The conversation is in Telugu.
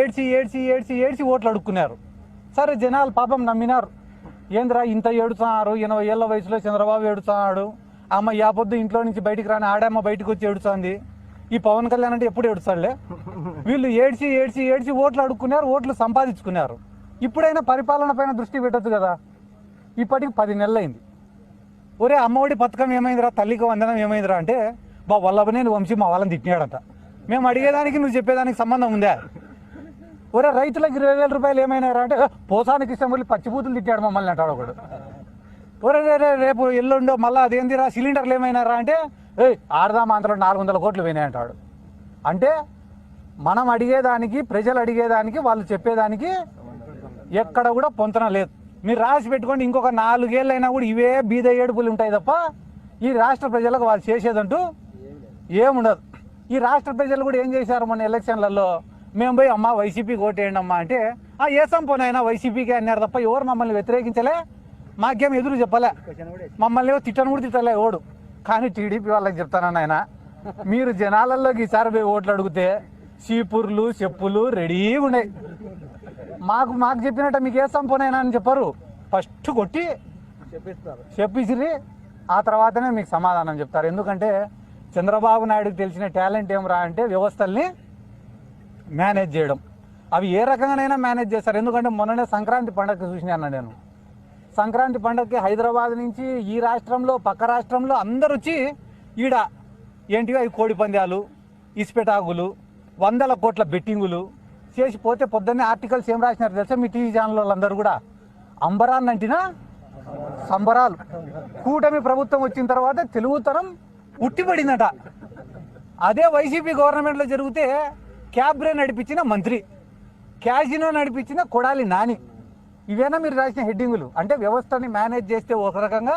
ఏడ్చి ఏడ్చి ఏడ్చి ఏడ్చి ఓట్లు అడుక్కున్నారు. సరే జనాలు పాపం నమ్మినారు. ఏంద్రా ఇంత ఏడుతున్నారు? ఎనభై ఏళ్ళ వయసులో చంద్రబాబు ఏడుతున్నాడు. అమ్మ యా పొద్దు ఇంట్లో నుంచి బయటికి రాని ఆడమ్మ బయటకు వచ్చి ఏడుస్తుంది. ఈ పవన్ కళ్యాణ్ అంటే ఎప్పుడు ఏడుస్తాడులే? వీళ్ళు ఏడ్చి ఏడ్చి ఏడ్చి ఓట్లు అడుక్కున్నారు ఓట్లు సంపాదించుకున్నారు. ఇప్పుడైనా పరిపాలన పైన దృష్టి పెట్టొచ్చు కదా. ఇప్పటికి పది నెలలైంది. ఒరే అమ్మఒడి పథకం ఏమైందిరా? తల్లికి వందనం ఏమైందిరా? అంటే బా వల్లభనేని వంశీ మా వాళ్ళని తిట్టినాడంట. మేము అడిగేదానికి నువ్వు చెప్పేదానికి సంబంధం ఉందా? ఒరే రైతులకు ఇరవై వేల రూపాయలు ఏమైనా అంటే పోసానికి ఇష్టం వెళ్ళి పచ్చిపూతులు తిట్టాడు మమ్మల్ని అంటాడు ఒకడు. ఒరే రే రేపు ఎల్లుండో మళ్ళీ అదేందిరా సిలిండర్లు ఏమైనారా అంటే ఏ ఆడదా మాత్రం నాలుగు వందల కోట్లు పోయినాయి అంటాడు. అంటే మనం అడిగేదానికి ప్రజలు అడిగేదానికి వాళ్ళు చెప్పేదానికి ఎక్కడ కూడా పొంతన లేదు. మీరు రాసి పెట్టుకోండి ఇంకొక నాలుగేళ్ళైనా కూడా ఇవే బీద ఏడుపులు ఉంటాయి తప్ప ఈ రాష్ట్ర ప్రజలకు వాళ్ళు చేసేదంటూ ఏముండదు. ఈ రాష్ట్ర ప్రజలు కూడా ఏం చేశారు మన ఎలక్షన్లలో? మేము పోయి అమ్మా వైసీపీకి ఓటేయండి అమ్మా అంటే ఆ ఏసం పోనైనా వైసీపీకి అన్నారు తప్ప ఎవరు మమ్మల్ని వ్యతిరేకించలే? మాకేం ఎదురు చెప్పలే. మమ్మల్ని తిట్టను కూడా తిట్టలే ఓడు కానీ టీడీపీ వాళ్ళకి చెప్తానన్న ఆయన మీరు జనాలలోకి ఈసారి పోయి ఓట్లు అడిగితే చీపుర్లు చెప్పులు రెడీగా ఉన్నాయి. మాకు మాకు చెప్పినట్టు మీకు ఏ సంపూనైనా అని చెప్పరు. ఫస్ట్ కొట్టి చెప్పిసిరి. ఆ తర్వాతనే మీకు సమాధానం చెప్తారు. ఎందుకంటే చంద్రబాబు నాయుడుకి తెలిసిన టాలెంట్ ఏమరా అంటే వ్యవస్థల్ని మేనేజ్ చేయడం. అవి ఏ రకంగానైనా మేనేజ్ చేస్తారు. ఎందుకంటే మొన్ననే సంక్రాంతి పండగకి చూసినాను నేను. సంక్రాంతి పండగకి హైదరాబాద్ నుంచి ఈ రాష్ట్రంలో పక్క రాష్ట్రంలో అందరు వచ్చి ఈడ ఏంటివి అవి కోడి పందాలు ఇసుపెటాకులు వందల కోట్ల బెట్టింగులు చేసి పోతే పొద్దున్నే ఆర్టికల్స్ ఏం రాసినారు తెలుసా మీ టీవీ ఛానల్ వాళ్ళందరూ కూడా? అంబరాన్ని అంటినా? సంబరాలు. కూటమి ప్రభుత్వం వచ్చిన తర్వాత తెలుగుతనం ఉట్టిపడిందట. అదే వైసీపీ గవర్నమెంట్లో జరిగితే క్యాబ్రే నడిపించిన మంత్రి క్యాజినో నడిపించిన కొడాలి నాని. ఇవేనా మీరు రాసిన హెడ్డింగులు? అంటే వ్యవస్థని మేనేజ్ చేస్తే ఒక రకంగా